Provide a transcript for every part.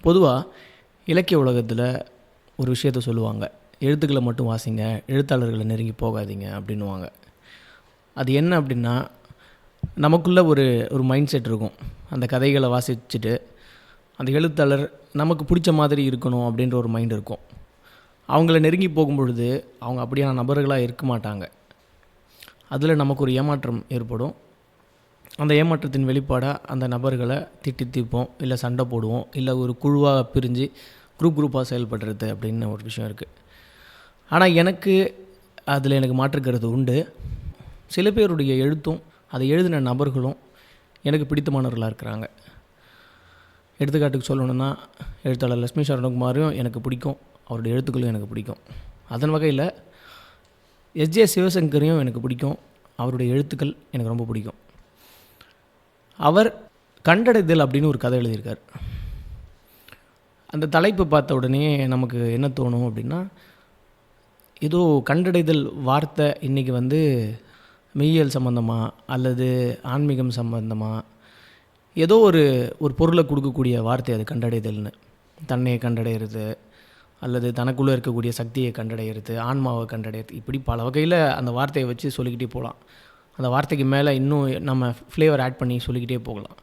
பொதுவாக இலக்கிய உலகத்தில் ஒரு விஷயத்த சொல்லுவாங்க. எழுத்துக்களை மட்டும் வாசிங்க எழுத்தாளர்களை நெருங்கி போகாதீங்க அப்படின்னுவாங்க. அது என்ன அப்படின்னா நமக்குள்ள ஒரு ஒரு மைண்ட் செட் இருக்கும். அந்த கதைகளை வாசிச்சுட்டு அந்த எழுத்தாளர் நமக்கு பிடிச்ச மாதிரி இருக்கணும் அப்படின்ற ஒரு மைண்ட் இருக்கும். அவங்கள நெருங்கி போகும்பொழுது அவங்க அப்படியான நபர்களாக இருக்க மாட்டாங்க. அதில் நமக்கு ஒரு ஏமாற்றம் ஏற்படும். அந்த ஏமாற்றத்தின் வெளிப்பாடாக அந்த நபர்களை திட்டி தீர்ப்போம் இல்லை சண்டை போடுவோம் இல்லை ஒரு குழுவாக பிரிஞ்சு குரூப் குரூப்பாக செயல்படுறது அப்படின்னு ஒரு விஷயம் இருக்குது ஆனால் எனக்கு அதில் எனக்கு மாற்றுக்கிறது உண்டு. சில பேருடைய எழுத்தும் அதை எழுதின நபர்களும் எனக்கு பிடித்தமானவர்களாக இருக்கிறாங்க. எடுத்துக்காட்டுக்கு சொல்லணுன்னா எழுத்தாளர் லட்சுமி சரணகுமாரையும் எனக்கு பிடிக்கும் அவருடைய எழுத்துக்களும் எனக்கு பிடிக்கும். அதன் வகையில் எஸ்ஜே சிவசங்கரையும் எனக்கு பிடிக்கும் அவருடைய எழுத்துக்கள் எனக்கு ரொம்ப பிடிக்கும். அவர் கண்டடைதல் அப்படின்னு ஒரு கதை எழுதியிருக்கார். அந்த தலைப்பு பார்த்த உடனே நமக்கு என்ன தோணும் அப்படின்னா ஏதோ கண்டடைதல் வார்த்தை இன்றைக்கி வந்து மெய்யியல் சம்மந்தமாக அல்லது ஆன்மீகம் சம்மந்தமாக ஏதோ ஒரு ஒரு பொருளை கொடுக்கக்கூடிய வார்த்தை அது கண்டடைதல்னு. தன்னையை கண்டடைகிறது அல்லது தனக்குள்ளே இருக்கக்கூடிய சக்தியை கண்டடைகிறது ஆன்மாவை கண்டடைகிறது இப்படி பல வகையில் அந்த வார்த்தையை வச்சு சொல்லிக்கிட்டே போகலாம். அந்த வார்த்தைக்கு மேலே இன்னும் நம்ம ஃப்ளேவர் ஆட் பண்ணி சொல்லிக்கிட்டே போகலாம்.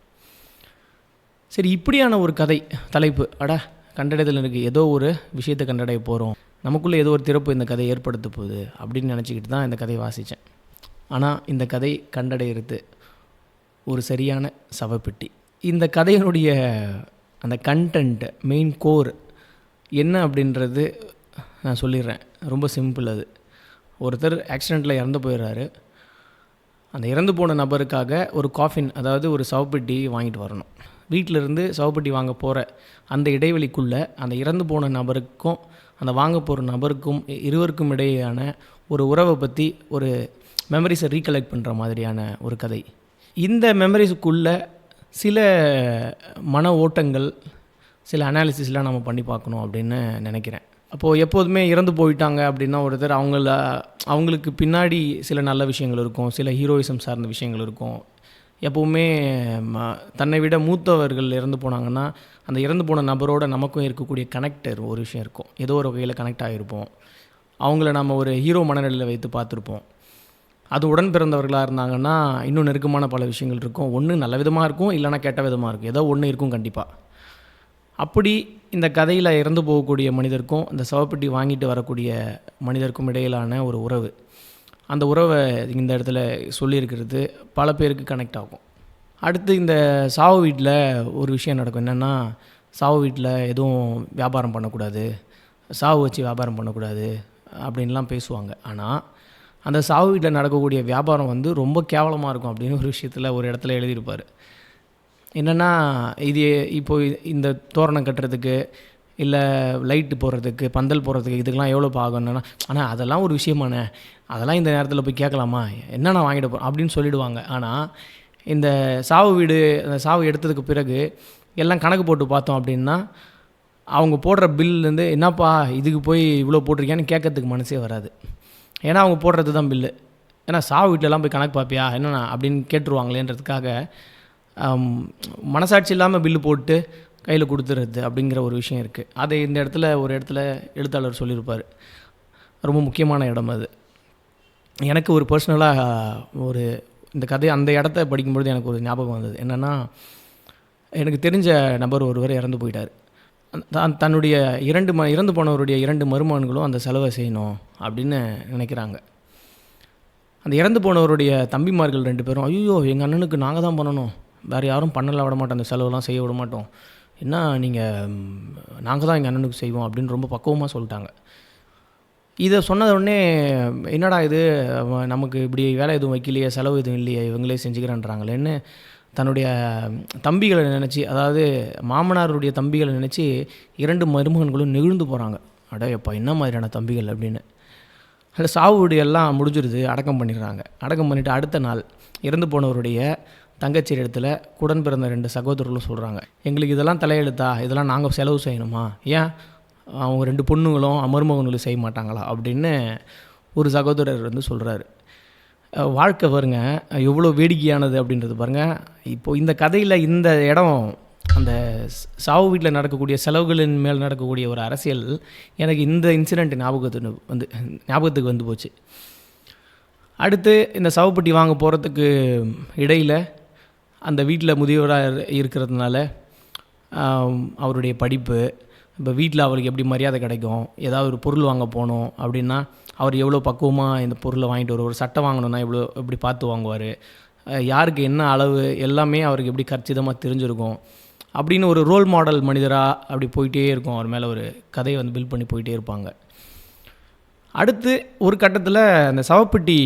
சரி இப்படியான ஒரு கதை தலைப்பு அட கண்டடைதல் இருக்குது ஏதோ ஒரு விஷயத்தை கண்டடைய போகிறோம் நமக்குள்ளே ஏதோ ஒரு திறப்பு இந்த கதை ஏற்படுத்த போகுது அப்படின்னு நினச்சிக்கிட்டு தான் இந்த கதையை வாசித்தேன் ஆனால் இந்த கதை கண்டடைகிறது ஒரு சரியான சவப்பெட்டி. இந்த கதையினுடைய அந்த கண்டென்ட் மெயின் கோர் என்ன அப்படின்றது நான் சொல்லிடுறேன். ரொம்ப சிம்பிள் அது. ஒருத்தர் ஆக்சிடெண்ட்டில் இறந்து போயிடுறாரு. அந்த இறந்து போன நபருக்காக ஒரு காஃபின் அதாவது ஒரு சவப்பெட்டி வாங்கிட்டு வரணும். வீட்டிலேருந்து சவப்பெட்டி வாங்க போகிற அந்த இடைவெளிக்குள்ளே அந்த இறந்து போன நபருக்கும் அந்த வாங்க போகிற நபருக்கும் இருவருக்கும் இடையேயான ஒரு உறவை பற்றி ஒரு மெமரிஸை ரீகலெக்ட் பண்ணுற மாதிரியான ஒரு கதை. இந்த மெமரிஸுக்குள்ளே சில மன ஓட்டங்கள் சில அனாலிசிஸ்லாம் நம்ம பண்ணி பார்க்கணும் அப்படின்னு நினைக்கிறேன். அப்போது எப்போதுமே இறந்து போயிட்டாங்க அப்படின்னா ஒருத்தர் அவங்கள அவங்களுக்கு பின்னாடி சில நல்ல விஷயங்கள் இருக்கும் சில ஹீரோயிசம் சார்ந்த விஷயங்கள் இருக்கும். எப்போவுமே ம- தன்னை விட மூத்தவர்கள் இறந்து போனாங்கன்னா அந்த இறந்து போன நபரோட நமக்கும் இருக்கக்கூடிய கனெக்டர் ஒரு விஷயம் இருக்கும். ஏதோ ஒரு வகையில் கனெக்ட் ஆகிருப்போம் அவங்கள நம்ம ஒரு ஹீரோ மனநிலையில் வைத்து பார்த்துருப்போம். அது உடன் பிறந்தவர்களாக இருந்தாங்கன்னா இன்னும் நெருக்கமான பல விஷயங்கள் இருக்கும். ஒன்று நல்ல விதமாக இருக்கும் இல்லைன்னா கெட்ட விதமாக இருக்கும். ஏதோ ஒன்று இருக்கும் கண்டிப்பாக அப்படி இந்த கதையில் இறந்து போகக்கூடிய மனிதருக்கும் இந்த சவப்பெட்டி வாங்கிட்டு வரக்கூடிய மனிதருக்கும் இடையிலான ஒரு உறவு. அந்த உறவை இந்த இடத்துல சொல்லியிருக்கிறது பல பேருக்கு கனெக்ட் ஆகும். அடுத்து இந்த சாவு வீட்டில் ஒரு விஷயம் நடக்கும். என்னென்னா சாவு வீட்டில் எதுவும் வியாபாரம் பண்ணக்கூடாது சாவு வச்சு வியாபாரம் பண்ணக்கூடாது அப்படின்லாம் பேசுவாங்க. ஆனால் அந்த சாவு வீட்டில் நடக்கக்கூடிய வியாபாரம் வந்து ரொம்ப கேவலமாக இருக்கும் அப்படின்னு ஒரு விஷயத்தில் ஒரு இடத்துல எழுதியிருப்பார். என்னென்னா இது இப்போ இந்த தோரணம் கட்டுறதுக்கு இல்லை லைட்டு போடுறதுக்கு பந்தல் போடுறதுக்கு இதுக்கெல்லாம் எவ்வளோ ஆகும்னா ஆனால் அதெல்லாம் ஒரு விஷயமாண்ணே. அதெல்லாம் இந்த நேரத்தில் போய் கேட்கலாமா? என்னண்ணா வாங்கிட்டு போகிறோம் அப்படின்னு சொல்லிடுவாங்க. ஆனால் இந்த சாவு வீடு அந்த சாவு எடுத்ததுக்கு பிறகு எல்லாம் கணக்கு போட்டு பார்த்தோம் அப்படின்னா அவங்க போடுற பில்லுலேருந்து என்னப்பா இதுக்கு போய் இவ்வளோ போட்டிருக்கியான்னு கேட்கறதுக்கு மனசே வராது. ஏன்னா அவங்க போடுறது தான் பில்லு. ஏன்னா சாவு வீட்டிலலாம் போய் கணக்கு பார்ப்பியா? என்னண்ணா? அப்படின்னு கேட்டுருவாங்களேன்றதுக்காக மனசாட்சி இல்லாமல் பில்லு போட்டு கையில் கொடுத்துறது அப்படிங்கிற ஒரு விஷயம் இருக்குது அதை இந்த இடத்துல ஒரு இடத்துல எழுத்தாளர் சொல்லியிருப்பார். ரொம்ப முக்கியமான இடம் அது. எனக்கு ஒரு பர்சனலாக ஒரு இந்த கதை அந்த இடத்த படிக்கும்பொழுது எனக்கு ஒரு ஞாபகம் வந்தது. என்னென்னா எனக்கு தெரிஞ்ச நபர் ஒருவர் இறந்து போயிட்டார். தான் தன்னுடைய இரண்டு ம இறந்து போனவருடைய இரண்டு மருமகன்களும் அந்த செலவை செய்யணும் அப்படின்னு நினைக்கிறாங்க. அந்த இறந்து போனவருடைய தம்பிமார்கள் ரெண்டு பேரும் ஐயோ எங்கள் அண்ணனுக்கு நாங்கள் தான் பண்ணணும். வேறு யாரும் பண்ணல விட மாட்டோம். அந்த செலவுலாம் செய்ய விட மாட்டோம். என்ன நீங்கள் நாங்கள் தான் எங்கள் அண்ணனுக்கு செய்வோம் அப்படின்னு ரொம்ப பக்குவமாக சொல்லிட்டாங்க. இதை சொன்னத உடனே என்னடா இது? நமக்கு இப்படி வேலை எதுவும் வைக்கலையே செலவு எதுவும் இல்லையே இவங்களே செஞ்சுக்கிறேன்றாங்களேன்னு தன்னுடைய தம்பிகளை நினச்சி அதாவது மாமனாருடைய தம்பிகளை நினச்சி இரண்டு மருமகன்களும் நெகிழ்ந்து போகிறாங்க அட எப்பா என்ன மாதிரியான தம்பிகள் அப்படின்னு. அதில் சாவுடையெல்லாம் எல்லாம் முடிஞ்சிருது அடக்கம் பண்ணிடுறாங்க. அடக்கம் பண்ணிவிட்டு அடுத்த நாள் இறந்து போனவருடைய தங்கச்சி இடத்துல குடன் பிறந்த ரெண்டு சகோதரர்களும் சொல்கிறாங்க எங்களுக்கு இதெல்லாம் தலையெழுத்தா? இதெல்லாம் நாங்கள் செலவு செய்யணுமா? ஏன்? அவங்க ரெண்டு பொண்ணுங்களும் மருமகன்களும் செய்ய மாட்டாங்களா? அப்படின்னு ஒரு சகோதரர் வந்து சொல்கிறாரு வாழ்க்கை பாருங்க எவ்வளோ வேடிக்கையானது அப்படின்றது பாருங்க. இப்போது இந்த கதையில் இந்த இடம் அந்த சாவு வீட்டில் நடக்கக்கூடிய செலவுகளின் மேல் நடக்கக்கூடிய ஒரு அரசியல் எனக்கு இந்த இன்சிடெண்ட் ஞாபகத்துக்கு வந்து ஞாபகத்துக்கு வந்து போச்சு. அடுத்து இந்த சவப்பட்டி வாங்க போகிறதுக்கு இடையில் அந்த வீட்டில் முதியவராக இருக்கிறதுனால அவருடைய படிப்பு இப்போ வீட்டில் அவருக்கு எப்படி மரியாதை கிடைக்கும் ஏதாவது ஒரு பொருள் வாங்க போகணும் அப்படின்னா அவர் எவ்வளோ பக்குவமாக இந்த பொருளை வாங்கிட்டு வருவார் ஒரு சட்டை வாங்கணும்னா எவ்வளோ எப்படி பார்த்து வாங்குவார் யாருக்கு என்ன அளவு எல்லாமே அவருக்கு எப்படி கச்சிதமாக தெரிஞ்சிருக்கும் அப்படின்னு ஒரு ரோல் மாடல் மனிதராக அப்படி போயிட்டே இருக்கும் அவர் மேலே ஒரு கதையை வந்து பில்ட் பண்ணி போயிட்டே இருப்பாங்க. அடுத்து ஒரு கட்டத்தில் அந்த சவப்பெட்டி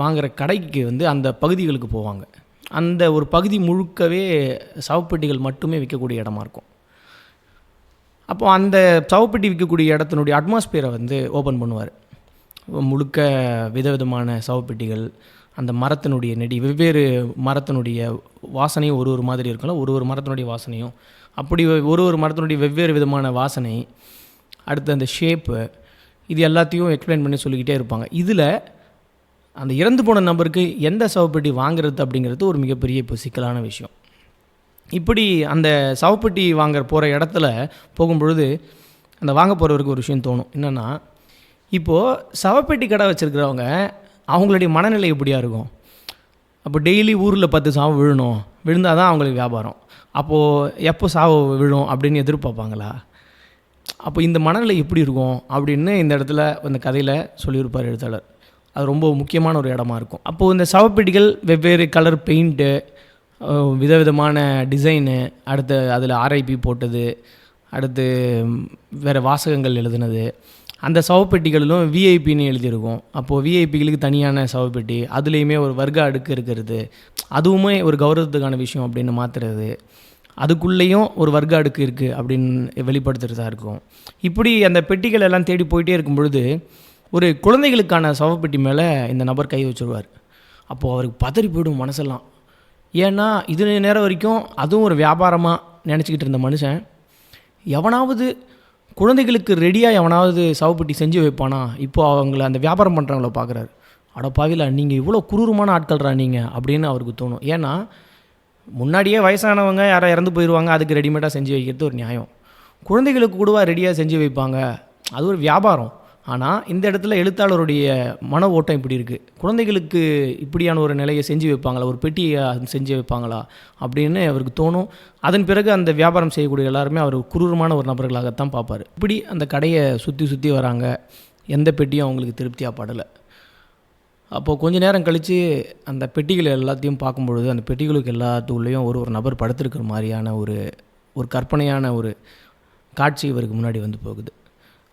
வாங்குகிற கடைக்கு வந்து அந்த பகுதிகளுக்கு போவாங்க. அந்த ஒரு பகுதி முழுக்கவே சவப்பெட்டிகள் மட்டுமே விற்கக்கூடிய இடமா இருக்கும். அப்போ அந்த சவப்பெட்டி விற்கக்கூடிய இடத்தினுடைய அட்மாஸ்பியரை வந்து ஓப்பன் பண்ணுவார். முழுக்க விதவிதமான சவப்பெட்டிகள் அந்த மரத்தினுடைய நெடி வெவ்வேறு மரத்தினுடைய வாசனையும் ஒரு ஒரு மாதிரி இருக்கும்ல ஒரு ஒரு மரத்தினுடைய வாசனையும். அப்படி ஒரு ஒரு மரத்தினுடைய வெவ்வேறு விதமான வாசனை அடுத்து அந்த ஷேப்பு இது எல்லாத்தையும் எக்ஸ்பிளைன் பண்ணி சொல்லிக்கிட்டே இருப்பாங்க. இதில் அந்த இறந்து போன நபருக்கு எந்த சவப்பெட்டி வாங்குறது அப்படிங்கிறது ஒரு மிகப்பெரிய இப்போ சிக்கலான விஷயம். இப்படி அந்த சவப்பெட்டி வாங்க போகிற இடத்துல போகும்பொழுது அந்த வாங்க போகிறவருக்கு ஒரு விஷயம் தோணும். என்னென்னா இப்போது சவப்பெட்டி கடை வச்சுருக்கிறவங்க அவங்களுடைய மனநிலை எப்படியா இருக்கும்? அப்போ டெய்லி ஊரில் பத்து சாவு விழணும். விழுந்தால் தான் அவங்களுக்கு வியாபாரம். அப்போது எப்போ சாவு விழும் அப்படின்னு எதிர்பார்ப்பாங்களா? அப்போ இந்த மனநிலை எப்படி இருக்கும் அப்படின்னு இந்த இடத்துல அந்த கதையில் சொல்லியிருப்பார் எழுத்தாளர். அது ரொம்ப முக்கியமான ஒரு இடமா இருக்கும். அப்போது இந்த சவப்பெட்டிகள் வெவ்வேறு கலர் பெயிண்ட்டு விதவிதமான டிசைனு அடுத்து அதில் ஆர்ஐபி போட்டது அடுத்து வேறு வாசகங்கள் எழுதுனது. அந்த சவப்பெட்டிகளிலும் விஐபின்னு எழுதியிருக்கும். அப்போது விஐபிகளுக்கு தனியான சவப்பெட்டி அதுலேயுமே ஒரு வர்க்க அடுக்கு இருக்கிறது. அதுவுமே ஒரு கௌரவத்துக்கான விஷயம் அப்படின்னு மாற்றுறது அதுக்குள்ளேயும் ஒரு வர்க்க அடுக்கு இருக்குது அப்படின்னு வெளிப்படுத்துகிறதா இருக்கும். இப்படி அந்த பெட்டிகள் எல்லாம் தேடி போயிட்டே இருக்கும் பொழுது ஒரு குழந்தைகளுக்கான சவப்பெட்டி மேலே இந்த நபர் கை வச்சுருவார். அப்போது அவருக்கு பதறி போயிடும் மனசெல்லாம். ஏன்னா இது நேரம் வரைக்கும் அதுவும் ஒரு வியாபாரமாக நினச்சிக்கிட்டு இருந்த மனுஷன். எவனாவது குழந்தைகளுக்கு ரெடியாக எவனாவது சவப்பெட்டி செஞ்சு வைப்பானா? இப்போது அவங்கள அந்த வியாபாரம் பண்ணுறவங்கள பார்க்குறாரு அடப்பாவில நீங்கள் இவ்வளோ குரூரமான ஆட்கள்ரா நீங்கள் அப்படின்னு அவருக்கு தோணும். ஏன்னா முன்னாடியே வயசானவங்க யாரோ இறந்து போயிடுவாங்க அதுக்கு ரெடிமேடாக செஞ்சு வைக்கிறது ஒரு நியாயம். குழந்தைகளுக்கு கூடவா ரெடியாக செஞ்சு வைப்பாங்க? அது ஒரு வியாபாரம். ஆனால் இந்த இடத்துல எழுத்தாளருடைய மன ஓட்டம் இப்படி இருக்குது குழந்தைகளுக்கு இப்படியான ஒரு நிலையை செஞ்சு வைப்பாங்களா? ஒரு பெட்டியை செஞ்சு வைப்பாங்களா? அப்படின்னு அவருக்கு தோணும். அதன் பிறகு அந்த வியாபாரம் செய்யக்கூடிய எல்லாருமே அவர் குரூரமான ஒரு நபர்களாகத்தான் பார்ப்பார். இப்படி அந்த கடையை சுற்றி சுற்றி வராங்க. எந்த பெட்டியும் அவங்களுக்கு திருப்தியாக படலை. அப்போது கொஞ்ச நேரம் கழித்து அந்த பெட்டிகள் எல்லாத்தையும் பார்க்கும்பொழுது அந்த பெட்டிகளுக்கு எல்லாத்துக்குள்ளேயும் ஒரு ஒரு நபர் படுத்திருக்கிற மாதிரியான ஒரு ஒரு கற்பனையான ஒரு காட்சி இவருக்கு முன்னாடி வந்து போகுது.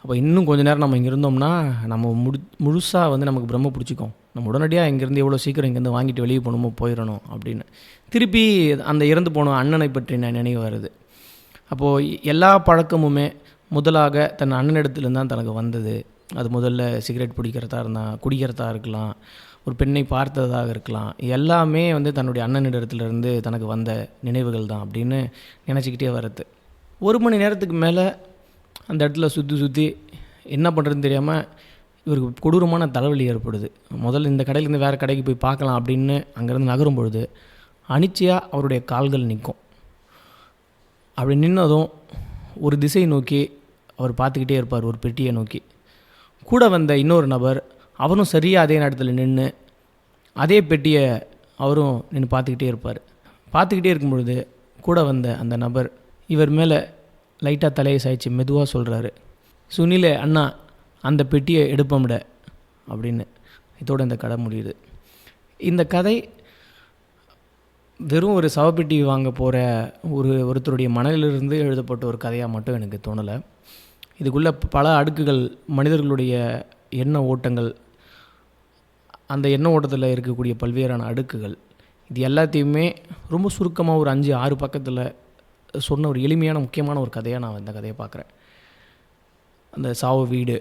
அப்போ இன்னும் கொஞ்சம் நேரம் நம்ம இங்கே இருந்தோம்னா நம்ம முடி முழுசாக வந்து நமக்கு பிரம்ம பிடிச்சிக்கும். நம்ம உடனடியாக இங்கேருந்து எவ்வளோ சீக்கிரம் இங்கேருந்து வாங்கிட்டு வெளியே போகணுமோ போயிடணும் அப்படின்னு. திருப்பி அந்த இறந்து போன அண்ணனை பற்றின நினைவு வருது. அப்போது எல்லா பழக்கமுமே முதலாக தன் அண்ணனிடத்துலேருந்து தான் தனக்கு வந்தது. அது முதல்ல சிகரெட் பிடிக்கிறதா இருந்தால் குடிக்கிறதா இருக்கலாம். ஒரு பெண்ணை பார்த்ததாக இருக்கலாம். எல்லாமே வந்து தன்னுடைய அண்ணனிடத்துலேருந்து தனக்கு வந்த நினைவுகள் தான் அப்படின்னு நினச்சிக்கிட்டே வருது ஒரு மணி நேரத்துக்கு மேலே அந்த இடத்துல சுற்றி சுற்றி என்ன பண்ணுறதுன்னு தெரியாமல் இவருக்கு கொடூரமான தலைவலி ஏற்படுது. முதல்ல இந்த கடையிலேருந்து வேறு கடைக்கு போய் பார்க்கலாம் அப்படின்னு அங்கேருந்து நகரும் பொழுது அனிச்சையாக அவருடைய கால்கள் நிற்கும். அப்படி நின்னதும் ஒரு திசை நோக்கி அவர் பார்த்துக்கிட்டே இருப்பார் ஒரு பெட்டியை நோக்கி. கூட வந்த இன்னொரு நபர் அவரும் சரியாக அதே நேரத்தில் நின்று அதே பெட்டியை அவரும் நின்று பார்த்துக்கிட்டே இருப்பார். பார்த்துக்கிட்டே இருக்கும் பொழுது கூட வந்த அந்த நபர் இவர் மேலே லைட்டாக தலையை சாய்ச்சி மெதுவாக சொல்கிறாரு சுனிலே அண்ணா அந்த பெட்டியை எடுப்போம்ட அப்படின்னு. இதோட இந்த கதை முடியுது. இந்த கதை வெறும் ஒரு சவப்பெட்டி வாங்க போகிற ஒரு ஒருத்தருடைய மனதிலிருந்து எழுதப்பட்ட ஒரு கதையாக மட்டும் எனக்கு தோணலை. இதுக்குள்ளே பல அடுக்குகள் மனிதர்களுடைய எண்ண ஓட்டங்கள் அந்த எண்ண ஓட்டத்தில் இருக்கக்கூடிய பல்வேறான அடுக்குகள் இது எல்லாத்தையுமே ரொம்ப சுருக்கமாக ஒரு அஞ்சு ஆறு பக்கத்தில் சொன்ன ஒரு எளிமையான முக்கியமான ஒரு கதையாக நான் இந்த கதையை பார்க்குறேன். அந்த சாவு வீடு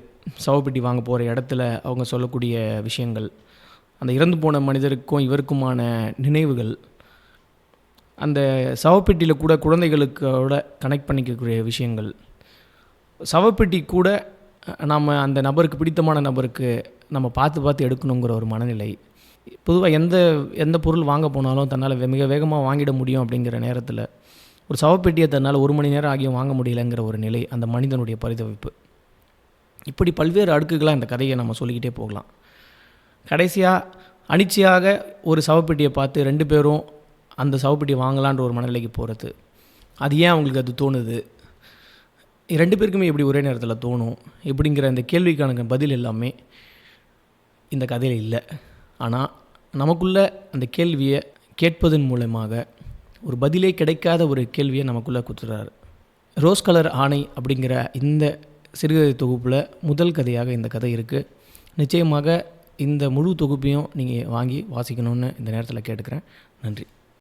சாவுப்பெட்டி வாங்க போகிற இடத்துல அவங்க சொல்லக்கூடிய விஷயங்கள் அந்த இறந்து போன மனிதருக்கும் இவருக்குமான நினைவுகள் அந்த சவப்பெட்டியில் கூட குழந்தைகளுக்கோட கனெக்ட் பண்ணிக்கக்கூடிய விஷயங்கள். சவப்பெட்டி கூட நாம் அந்த நபருக்கு பிடித்தமான நபருக்கு நம்ம பார்த்து பார்த்து எடுக்கணுங்கிற ஒரு மனநிலை. பொதுவாக எந்த எந்த பொருள் வாங்க போனாலும் தன்னால் மிக வேகமாக வாங்கிட முடியும் அப்படிங்கிற நேரத்தில் ஒரு சவப்பெட்டியை தன்னால் ஒரு மணி நேரம் ஆகியும் வாங்க முடியலைங்கிற ஒரு நிலை அந்த மனிதனுடைய பரிதவிப்பு. இப்படி பல்வேறு அடுக்குகளாக இந்த கதையை நம்ம சொல்லிக்கிட்டே போகலாம். கடைசியாக அனிச்சையாக ஒரு சவப்பெட்டியை பார்த்து ரெண்டு பேரும் அந்த சவப்பெட்டியை வாங்கலான்ற ஒரு மனநிலைக்கு போகிறது அது ஏன் அவங்களுக்கு அது தோணுது? ரெண்டு பேருக்குமே எப்படி ஒரே நேரத்தில் தோணும்? இப்படிங்கிற இந்த கேள்விக்கான பதில் எல்லாமே இந்த கதையில் இல்லை. ஆனால் நமக்குள்ள அந்த கேள்வியை கேட்பதன் மூலமாக ஒரு பதிலே கிடைக்காத ஒரு கேள்வியை நமக்குள்ளே கொடுத்துறாரு ரோஸ் கலர் ஆணை அப்படிங்கிற இந்த சிறுகதை தொகுப்பில் முதல் கதையாக இந்த கதை இருக்குது நிச்சயமாக இந்த முழு தொகுப்பையும் நீங்கள் வாங்கி வாசிக்கணும்னு இந்த நேரத்தில் கேட்டுக்கிறேன். நன்றி.